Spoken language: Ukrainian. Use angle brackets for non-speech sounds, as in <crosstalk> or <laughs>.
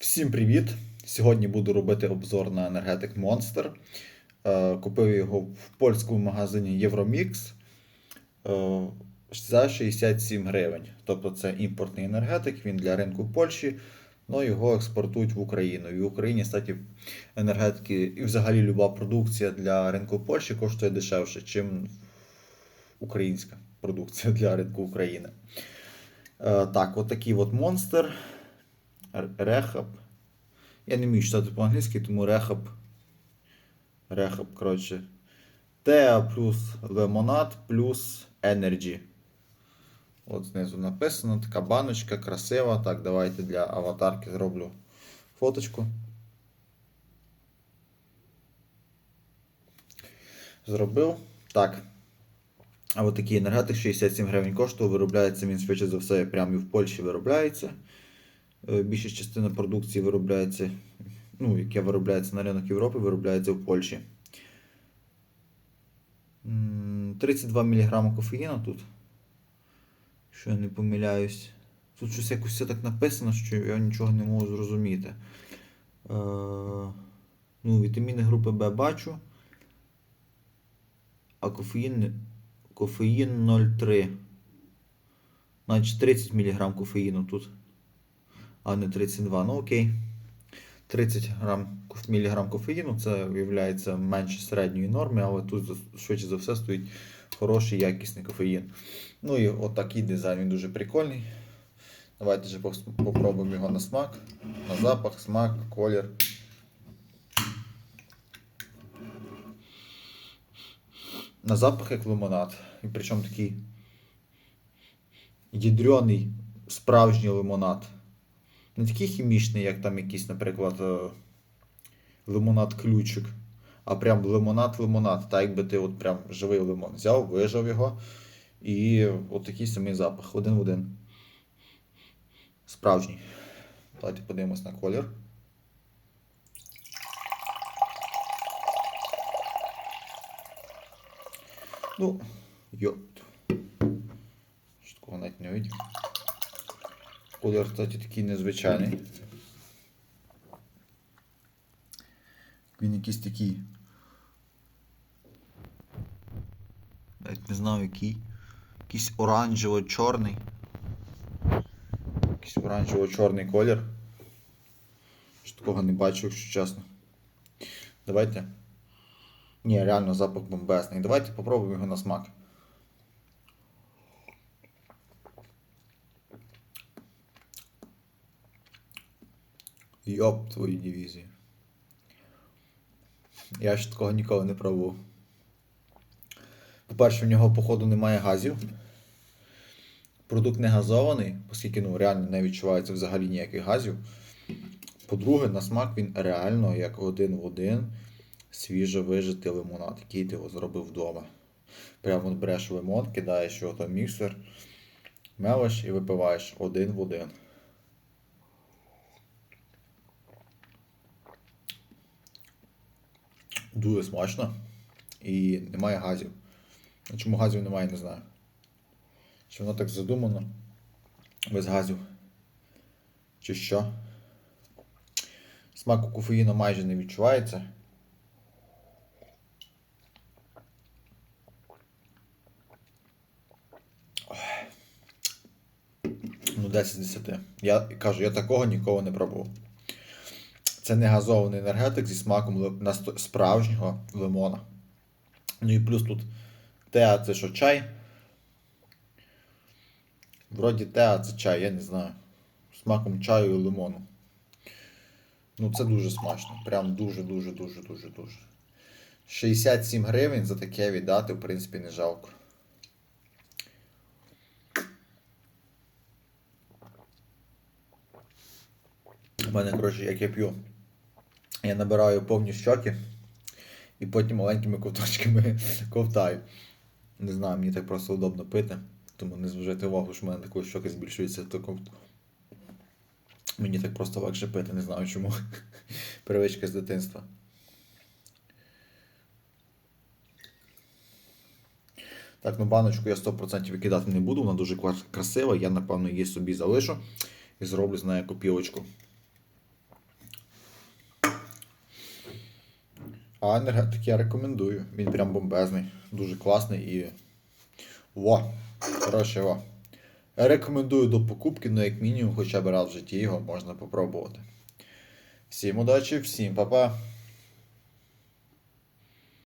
Всім привіт! Сьогодні буду робити обзор на енергетик Monster. Е, Купив його в польському магазині Euromix е, за 67 гривень. Тобто це імпортний енергетик, він для ринку Польщі, але його експортують в Україну. І в Україні, кстати, енергетики і взагалі люба продукція для ринку Польщі коштує дешевше, ніж українська продукція для ринку України. Е, Так, от от монстр. Рехаб. Я не вмію читати по-англійськи, тому рехаб. Рехаб, коротше. Теа плюс лимонад плюс Energy. От знизу написано, така баночка красива. Так, давайте для аватарки зроблю фоточку. Зробив. Так. А от такий енергетик 67 гривень коштує. Виробляється він швидше за все прямо і в Польщі виробляється. Е, Більша частина продукції виробляється, ну, яке виробляється на ринок Європи, виробляється в Польщі. 32 мг кофеїну тут. Якщо я не помиляюсь. Тут щось якось все так написано, що я нічого не можу зрозуміти. Е, ну, вітаміни групи Б бачу. А кофеїн, кофеїн 0,3. Значить 30 мг кофеїну тут а не 32. Ну окей. 30 грам, мг кофеїну це виявляється менше середньої норми, але тут швидше за все стоїть хороший якісний кофеїн. Ну і отакий дизайн, він дуже прикольний. Давайте же попробуємо його на смак, на запах, смак, колір. На запах як лимонад. І причому такий ядрений справжній лимонад. Не такий хімічний, як там якийсь, наприклад, е, лимонад-ключик, а прям лимонад-лимонад. Так якби ти от прям живий лимон взяв, вижав його. І от такий самий запах, один в один. Справжній. Давайте подивимось на колір. Ну, йопт. Що такого навіть не видів. Колір, кстати, такий незвичайний. Він якийсь такий. Навіть не знаю який. Якийсь оранжево-чорний. Якийсь оранжево-чорний колір. Що такого не бачу, якщо чесно. Давайте. Ні, реально запах бомбезний. Давайте попробуємо його на смак. Йоп твою дивізію. Я ще такого ніколи не пробував. По-перше, в нього, походу, немає газів. Продукт не газований, оскільки ну, реально не відчувається взагалі ніяких газів. По-друге, на смак він реально як один в один свіжо вижитий лимонад, який ти його зробив вдома. Прямо береш лимон, кидаєш його там міксер, мелиш і випиваєш один в один. Дуже смачно і немає газів. А Чому газів немає, не знаю. Чи воно так задумано без газів? Чи що? Смаку кофеїну майже не відчувається. Ну, 10 з 10. Я кажу, я такого ніколи не пробував. Це не газований енергетик зі смаком справжнього лимона. Ну і плюс тут теа це що чай. Вроді теа це чай, я не знаю. Смаком чаю і лимону. Ну це дуже смачно. Прям дуже, дуже, дуже, дуже, дуже. 67 гривень за таке віддати, в принципі, не жалко. У мене, коротше, як я п'ю. Я набираю повні щоки і потім маленькими ковточками <laughs> ковтаю. Не знаю, мені так просто удобно пити, тому не зважайте увагу, що в мене такої щоки збільшуються, то. Мені так просто легше пити, не знаю чому. <laughs> Привичка з дитинства. Так, ну баночку я 100% викидати не буду, вона дуже красива. Я, напевно, її собі залишу і зроблю з нею копілочку. А енергетик я рекомендую. Він прям бомбезний, дуже класний і. Во! Коротше, во. Рекомендую до покупки, ну як мінімум, хоча б раз в житті його можна попробувати. Всім удачі, всім па-па!